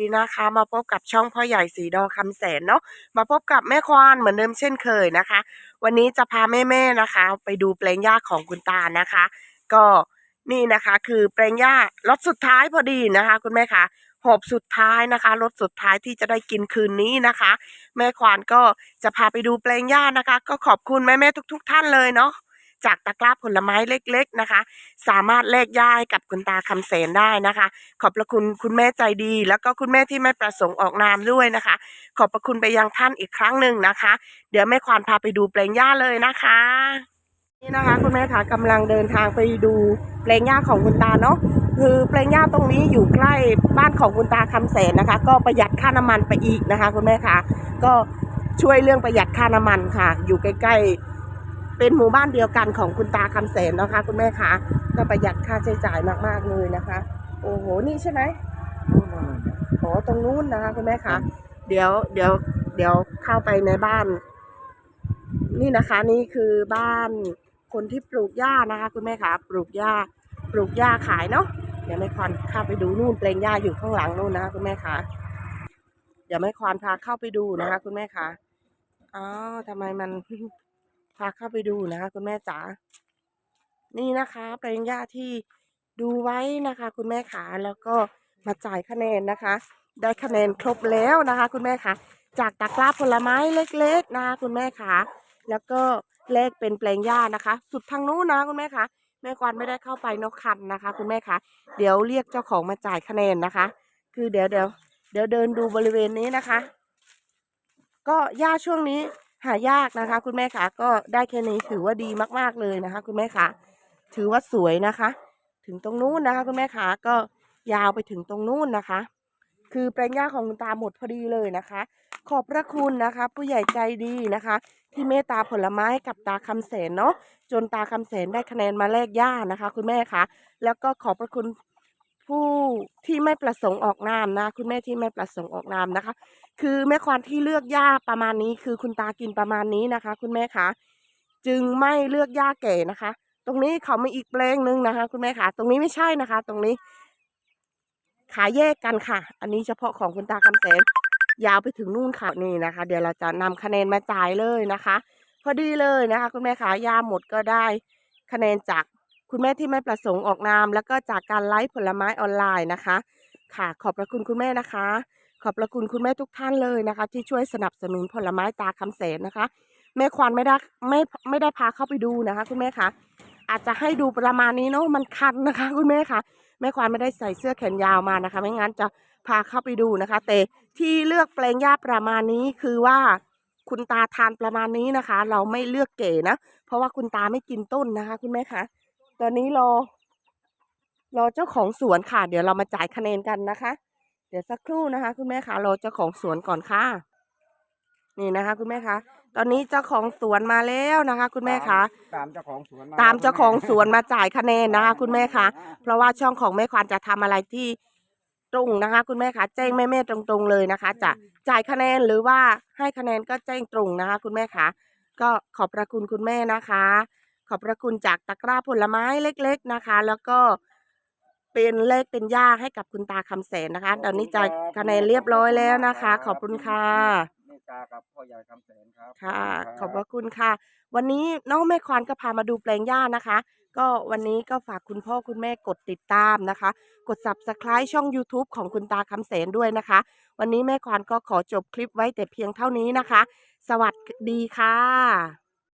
ดีนะคะ มาพบกับช่องพ่อใหญ่สีดอคำแสนเนาะมาพบกับแม่ควานเหมือนเดิมเช่นเคยนะคะ วันนี้จะพาแม่ๆนะคะ ไปดูแปลงหญ้าของคุณตานะคะ ก็นี่นะคะคือแปลงหญ้ารถสุดท้ายพอดีนะคะ คุณแม่คะหอบสุดท้ายนะคะรถสุดท้ายที่จะได้กินคืนนี้นะคะ แม่ควานก็จะพาไปดูแปลงหญ้านะคะ ก็ขอบคุณแม่ๆทุก ๆ ท่านเลยเนาะ จากตะกร้าผลไม้เล็กๆนะคะ สามารถแลกหญ้าให้กับคุณตาคำแสนได้นะคะ ขอบพระคุณคุณแม่ใจดี แล้วก็คุณแม่ที่ไม่ประสงค์ออกนามด้วยนะคะ ขอบพระคุณไปยังท่านอีกครั้งหนึ่งนะคะ เดี๋ยวแม่ควานพาไปดูแปลงหญ้าเลยนะคะนี่นะคะคุณแม่คะกำลังเดินทางไปดูแปลงหญ้าของคุณตาเนาะคือแปลงหญ้าตรงนี้อยู่ใกล้บ้านของคุณตาคำแสนนะคะ ก็ประหยัดค่าน้ำมันไปอีกนะคะ คุณแม่คะก็ช่วยเรื่องประหยัดค่าน้ำมันค่ะ อยู่ใกล้ๆ เป็นหมู่บ้านเดียวกันของคุณตาคำแสนนะคะ คุณแม่คะก็ประหยัดค่าใช้จ่ายมาก ๆเลยนะคะ โอ้โหนี่ใช่ไหมโอ้ตรงนู้นนะคะ คุณแม่คะเดี๋ยวเดี๋ยวเดี๋ยวเข้าไปในบ้าน นี่นะคะ นี่คือบ้านคนที่ปลูกหญ้านะคะ คุณแม่คะปลูกหญ้าปลูกหญ้าขายเนาะเดี๋ยวแม่ควานเข้าไปดูนู่นเปลงหญ้าอยู่ข้างหลังนู่นนะคะคุณแม่คะเดี๋ยวแม่ควานพาเข้าไปดูนะคะ คุณแม่คะอ้าวทำไมมัน พาเข้าไปดูนะคะ คุณแม่จ๋านี่นะคะเปลงหญ้าที่ดูไว้นะคะ คุณแม่ขาแล้วก็มาจ่ายคะแนนนะคะ ได้คะแนนครบแล้วนะคะ คุณแม่คะจากตะกร้าผลไม้เล็กๆนะคะคุณแม่ขาแล้วก็เลขเป็นแปลงหญ้านะคะ สุดทางนู้นนะคุณแม่คะแม่ควนไม่ได้เข้าไปนกคันนะคะ คุณแม่คะเดี๋ยวเรียกเจ้าของมาจ่ายคะแนนนะคะ คือเดี๋ยวเดี๋ยวเดี๋ยวเดินดูบริเวณนี้นะคะ ก็หญ้าช่วงนี้ หายากนะคะ คุณแม่คะก็ได้แค่นี้ถือว่าดีมากๆเลยนะคะ คุณแม่คะถือว่าสวยนะคะ ถึงตรงนู้นนะคะ คุณแม่คะก็ยาวไปถึงตรงนู้นนะคะ คือแปลงหญ้าของคุณตาหมดพอดีเลยนะคะ ขอบพระคุณนะคะ ผู้ใหญ่ใจดีนะคะ ที่เมตตาผลไม้ให้กับตาคำแสนเนาะจนตาคำแสนได้คะแนนมาแลกหญ้านะคะ คุณแม่คะแล้วก็ขอบพระคุณ ผู้ที่ไม่ประสงค์ออกนามนะ คุณแม่ที่ไม่ประสงค์ออกนามนะคะ คือแม่ควานที่เลือกหญ้าประมาณนี้ คือคุณตากินประมาณนี้นะคะ คุณแม่คะจึงไม่เลือกหญ้าแก่นะคะ ตรงนี้เขามีอีกแปลงหนึ่งนะคะ คุณแม่คะตรงนี้ไม่ใช่นะคะ ตรงนี้ ขายแยกกันค่ะ อันนี้เฉพาะของคุณตาคำแสนยาวไปถึงนู่นค่ะนี่นะคะ เดี๋ยวเราจะนำคะแนนมาจ่ายเลยนะคะ พอดีเลยนะคะ คุณแม่คะยาหมดก็ได้คะแนนจาก คุณแม่ที่ไม่ประสงค์ออกนาม แล้วก็จากการไลฟ์ผลไม้ออนไลน์นะคะ ค่ะ ขอบพระคุณคุณแม่นะคะ ขอบพระคุณคุณแม่ทุกท่านเลยนะคะ ที่ช่วยสนับสนุนผลไม้ตาคำแสนนะคะ แม่ควานไม่ได้ไม่ไม่ได้พาเข้าไปดูนะคะ คุณแม่คะอาจจะให้ดูประมาณนี้เนาะมันคันนะคะ คุณแม่คะแม่ควานไม่ได้ใส่เสื้อแขนยาวมานะคะ ไม่งั้นจะพาเข้าไปดูนะคะ แต่ที่เลือกแปลงหญ้าประมาณนี้คือว่าคุณตาทานประมาณนี้นะคะ เราไม่เลือกเก๋นะ เพราะว่าคุณตาไม่กินต้นนะคะ คุณแม่คะ ตอนนี้รอ รอเจ้าของสวนค่ะ เดี๋ยวเรามาจ่ายคะแนนกันนะคะ เดี๋ยวสักครู่นะคะ คุณแม่คะรอเจ้าของสวนก่อนค่ะ นี่นะคะ คุณแม่คะตอนนี้เจ้าของสวนมาแล้วนะคะ คุณแม่คะตามเจ้าของสวนตามเจ้าของสวนมาจ่ายคะแนนนะคะ คุณแม่คะเพราะว่าช่องของแม่ควานจะทำอะไรที่ตรงนะคะ คุณแม่คะแจ้งแม่แม่ๆตรงๆเลยนะคะ จะจ่ายคะแนนหรือว่าให้คะแนนก็แจ้งตรงนะคะ คุณแม่คะก็ขอบพระคุณคุณแม่นะคะ ขอบพระคุณจากตะกร้าผลไม้เล็ก ๆนะคะ แล้วก็เป็นเลขเป็นย่าให้กับคุณตาคำแสนนะคะ ตอนนี้จ่ายคะแนนเรียบร้อยแล้วนะคะ ขอบคุณค่ะเมตตากับพ่อใหญ่คำแสนครับค่ะรับขอบพระคุณค่ะ วันนี้น้องแม่ควานก็พามาดูแปลงหญ้านะคะ ก็วันนี้ก็ฝากคุณพ่อคุณแม่กดติดตามนะคะ กด subscribe ช่อง YouTube ของคุณตาคำแสนด้วยนะคะ วันนี้แม่ควานก็ขอจบคลิปไว้แต่เพียงเท่านี้นะคะ สวัสดีค่ะ